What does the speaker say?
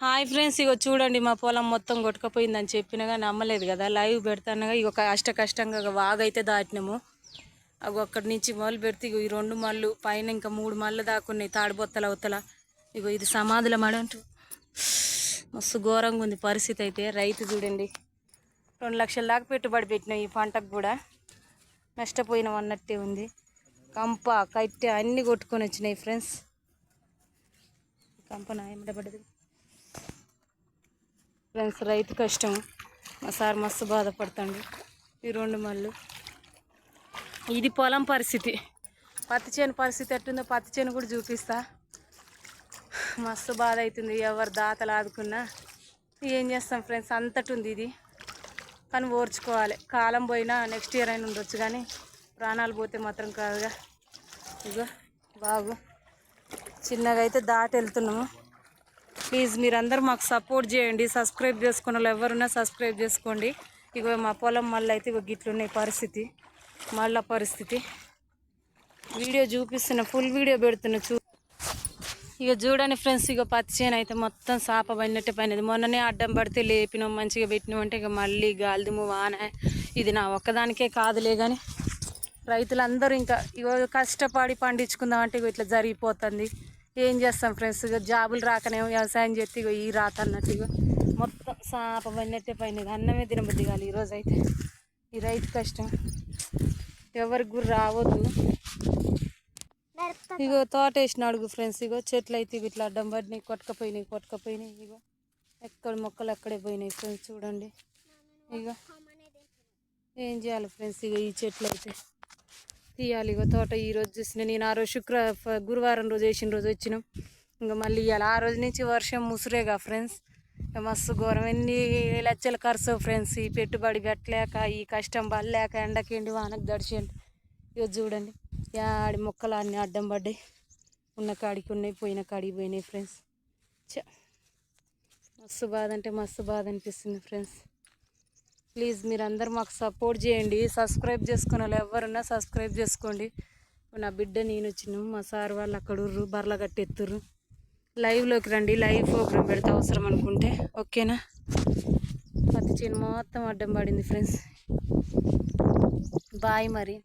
Hi friends ఇగో చూడండి మా పొలం మొత్తం కొట్టుకపోయిందని చెప్పినగా నమ్మలేదు కదా. లైవ్ పెడతానగా ఇక అష్ట కష్టంగా వాగైతే దాటినాము. అవి అక్కడి నుంచి మొదలు పెడితే ఇగో ఈ రెండు మళ్ళు పైన ఇంకా మూడు మళ్ళు దాకున్నాయి తాడిబొత్తల అవతల. ఇగో ఇది సమాధుల మడ మస్తు ఘోరంగా ఉంది పరిస్థితి అయితే. రైతు చూడండి. రెండు లక్షల దాకా పెట్టుబడి పెట్టినాం ఈ పంటకు కూడా. నష్టపోయినాం అన్నట్టే ఉంది. కంప కట్టె అన్నీ కొట్టుకొని వచ్చినాయి ఫ్రెండ్స్. కంప నాయమడబడ్డది ఫ్రెండ్స్ రైతు కష్టం. మా సార్ మస్తు బాధపడుతుండు. ఈ రెండు మళ్ళు. ఇది పొలం పరిస్థితి. పత్తి చేను పరిస్థితి ఎట్టుందో పత్తి చేను కూడా చూపిస్తా. మస్తు బాధ అవుతుంది ఎవరు దాతలు ఆదుకున్నా. ఏం చేస్తాం ఫ్రెండ్స్? అంతటి ఉంది ఇది. కానీ ఓర్చుకోవాలి. కాలం పోయినా నెక్స్ట్ ఇయర్ అయినా ఉండొచ్చు కానీ ప్రాణాలు పోతే మాత్రం కాదుగా. ఇగో బాగు చిన్నగా అయితే దాటి వెళ్తున్నాము ప్లీజ్ మీరందరూ మాకు సపోర్ట్ చేయండి. సబ్స్క్రైబ్ చేసుకున్న వాళ్ళు ఎవరున్నా సబ్స్క్రైబ్ చేసుకోండి. ఇగో మా పొలం మళ్ళీ అయితే ఇక గిట్లున్నాయి పరిస్థితి. మళ్ళా పరిస్థితి. వీడియో చూపిస్తున్న ఫుల్ వీడియో పెడుతున్నా చూ ఇక చూడండి ఫ్రెండ్స్ ఇక పత్తి చేను అయితే మొత్తం సాప పడినట్టే పడినది మొన్ననే అడ్డం పడితే లేపినాం మంచిగా పెట్టినాం అంటే ఇక మళ్ళీ గాలిదుము వాన. ఇది నా ఒక్కదానికే కాదులే కానీ రైతులందరూ ఇంకా ఇగో కష్టపడి పండించుకుందాం అంటే ఇట్లా జరిగిపోతుంది. ఏం చేస్తాం ఫ్రెండ్స్? జాబులు రాకనేమో వ్యవసాయం చేస్తే ఇగో ఈ రాత అన్నట్టు ఇగో మొత్తం సాప పడినట్టే పడినది అన్నమే తినబుద్ది కాదు ఈరోజు అయితే ఈ రైతు కష్టం. ఎవరికి గురి రావద్దు. ఇగో తోట వేసిన అడుగు ఫ్రెండ్స్. ఇగో చెట్లు అయితే ఇట్లా అడ్డం పడినాయి కొట్టకపోయినాయి కొట్టకపోయినాయి ఇగో. ఎక్కడ మొక్కలు అక్కడే పోయినాయి ఫ్రెండ్స్ చూడండి. ఇగో ఏం చేయాలి ఫ్రెండ్స్? ఇగో ఈ చెట్లు అయితే. తీయాలి. ఇగో తోట ఈ రోజు చూసిన నేను ఆ రోజు శుక్ర గురువారం రోజు వేసిన రోజు వచ్చినాం. ఇంకా మళ్ళీ ఇవ్వాలి ఆ రోజు నుంచి వర్షం ముసురేగా ఫ్రెండ్స్. మస్తు ఘోరం. ఎన్ని లక్షలు ఖర్చు ఫ్రెండ్స్. ఈ పెట్టుబడి పెట్టలేక ఈ కష్టం పడలేక ఎండకేండి వానకు దడిచేయండి ఇక చూడండి. యాడి మొక్కలు అన్నీ అడ్డం పడ్డాయి. ఉన్న కాడికి ఉన్నాయి పోయిన కాడికి పోయినాయి ఫ్రెండ్స్. చ మస్తు బాధ అంటే మస్తు బాధ అనిపిస్తుంది ఫ్రెండ్స్. ప్లీజ్ మీరందరూ మాకు సపోర్ట్ చేయండి. సబ్స్క్రైబ్ చేసుకున్న వాళ్ళు ఎవరున్నా సబ్స్క్రైబ్ చేసుకోండి. నా బిడ్డ నేను వచ్చినాము మా సార్ వాళ్ళు అక్కడుర్రు బర్ల కట్టెత్తుర్రు. లైవ్లోకి రండి. లైవ్ ప్రోగ్రామ్ పెడితే అవసరం అనుకుంటే. ఓకేనా పత్తి చేను మొత్తం అడ్డం పడింది ఫ్రెండ్స్ బాయ్ మరి.